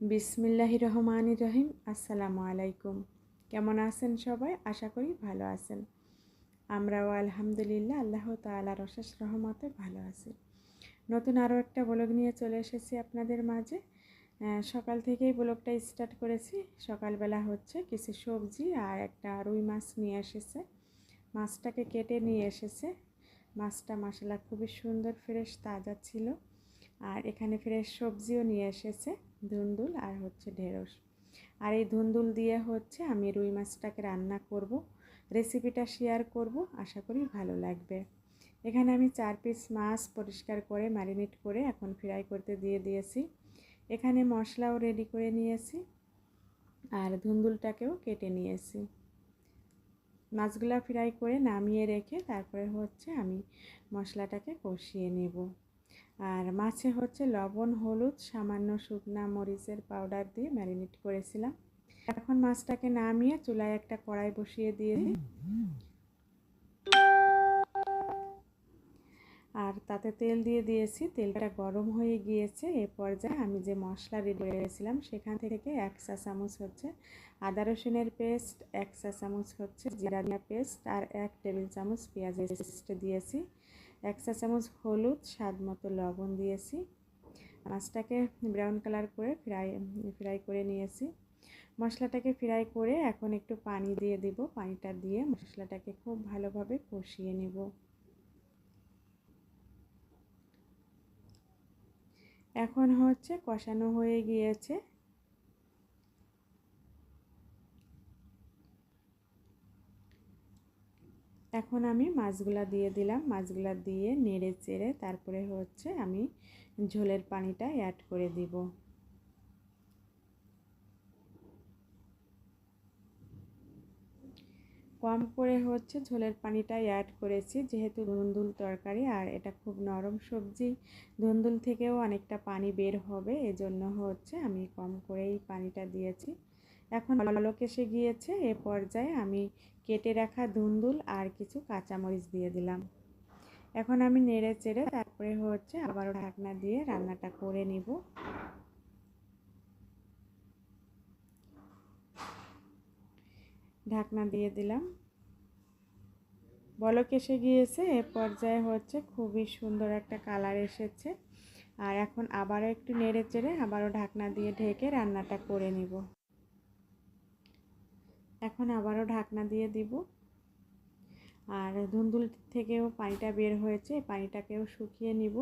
বিসমিল্লাহ রহমান রহিম। আসসালামু আলাইকুম। কেমন আছেন সবাই? আশা করি ভালো আছেন। আমরাও আলহামদুলিল্লাহ আল্লাহ তালার অশেষ রহমতে ভালো আছি। নতুন আরও একটা ব্লগ নিয়ে চলে এসেছি আপনাদের মাঝে। সকাল থেকেই ব্লগটা স্টার্ট করেছি। সকালবেলা হচ্ছে কিছু সবজি আর একটা রুই মাছ নিয়ে এসেছে। মাছটাকে কেটে নিয়ে এসেছে। মাছটা মশলা খুবই সুন্দর, ফ্রেশ, তাজা ছিল। আর এখানে ফ্রেশ সবজিও নিয়ে এসেছে, ধুন্দুল আর হচ্ছে ঢেঁড়স। আর এই ধুন্দুল দিয়ে হচ্ছে আমি রুই মাছটাকে রান্না করব রেসিপিটা শেয়ার করব, আশা করি ভালো লাগবে। এখানে আমি চার পিস মাছ পরিষ্কার করে ম্যারিনেট করে এখন ফ্রাই করতে দিয়ে দিয়েছি। এখানে মশলাও রেডি করে নিয়েছি আর ধুন্দুলটাকেও কেটে নিয়েছি। মাছগুলা ফ্রাই করে নামিয়ে রেখে তারপরে হচ্ছে আমি মশলাটাকে কষিয়ে নেব। আর মাছে হচ্ছে লবণ, হলুদ, সামান্য শুকনা মরিচের পাউডার দিয়ে ম্যারিনেট করেছিলাম। এখন মাছটাকে নামিয়ে চুলায় একটা কড়াই বসিয়ে দিয়ে তাতে তেল দিয়ে দিয়েছি। তেলটা গরম হয়ে গিয়েছে। এ পর্যায়ে আমি যে মশলা রেডি করেছিলাম সেখান থেকে এক চা চামচ হচ্ছে আদা রসুনের পেস্ট, এক চা চামচ হচ্ছে জিরা পেস্ট আর এক টেবিল চামচ পেঁয়াজের পেস্ট দিয়েছি। এক চা চামচ হলুদ, স্বাদ মতো লবণ দিয়েছি। মাছটাকে ব্রাউন কালার করে ফ্রাই ফ্রাই করে নিয়েছি। মশলাটাকে ফ্রাই করে এখন একটু পানি দিয়ে দিব। পানিটা দিয়ে মশলাটাকে খুব ভালোভাবে কষিয়ে নেব। এখন হচ্ছে কষানো হয়ে গিয়েছে। এখন আমি মাছগুলা দিয়ে দিলাম, মাছগুলা দিয়ে নেড়ে চেড়ে তারপরে হচ্ছে আমি ঝোলের পানিটা অ্যাড করে দিব। কম করে হচ্ছে, ঝোলের পানিটা অ্যাড করেছি। যেহেতু ধুন্দুল তরকারি, আর এটা খুব নরম সবজি, ধুন্দুল থেকেও অনেকটা পানি বের হবে, এজন্য হচ্ছে আমি কম করেই পানিটা দিয়েছি। এখন বলক এসে গিয়েছে, এ পর্যায়ে আমি কেটে রাখা ধুন্দুল আর কিছু কাঁচামরিচ দিয়ে দিলাম। এখন আমি নেড়ে চেড়ে তারপরে হচ্ছে আবারও ঢাকনা দিয়ে রান্নাটা করে নিব। ঢাকনা দিয়ে দিলাম। বলক এসে গিয়েছে, এ পর্যায়ে হচ্ছে খুবই সুন্দর একটা কালার এসেছে। আর এখন আবারও একটু নেড়ে চেড়ে আবারও ঢাকনা দিয়ে ঢেকে রান্নাটা করে নিব। এখন আবারও ঢাকনা দিয়ে দিব। আর ধুন্দুল থেকেও পানিটা বের হয়েছে, পানিটাকেও শুকিয়ে নিব।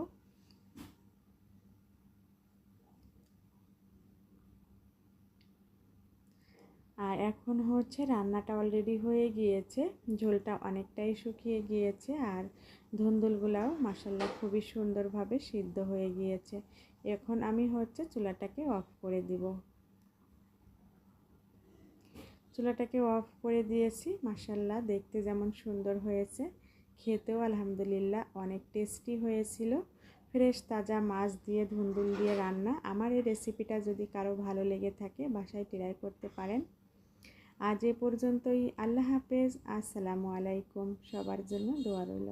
আর এখন হচ্ছে রান্নাটা অলরেডি হয়ে গিয়েছে। ঝোলটা অনেকটাই শুকিয়ে গিয়েছে আর ধুন্দুলগুলাও মাসাল্লা খুবই সুন্দরভাবে সিদ্ধ হয়ে গিয়েছে। এখন আমি হচ্ছে চুলাটাকে অফ করে দিব। চুলাটাকে অফ করে দিয়েছি মাসাল্লাহ দেখতে যেমন সুন্দর হয়েছে। খেতেও আলহামদুলিল্লাহ অনেক টেস্টি হয়েছিল। ফ্রেশ তাজা মাছ দিয়ে, ধুন্দুল দিয়ে রান্না। আমার এই রেসিপিটা যদি কারও ভালো লেগে থাকে, বাসায় ট্রাই করতে পারেন। আজ এ পর্যন্তই। আল্লাহ হাফেজ। আসসালামু আলাইকুম। সবার জন্য দোয়া রইল।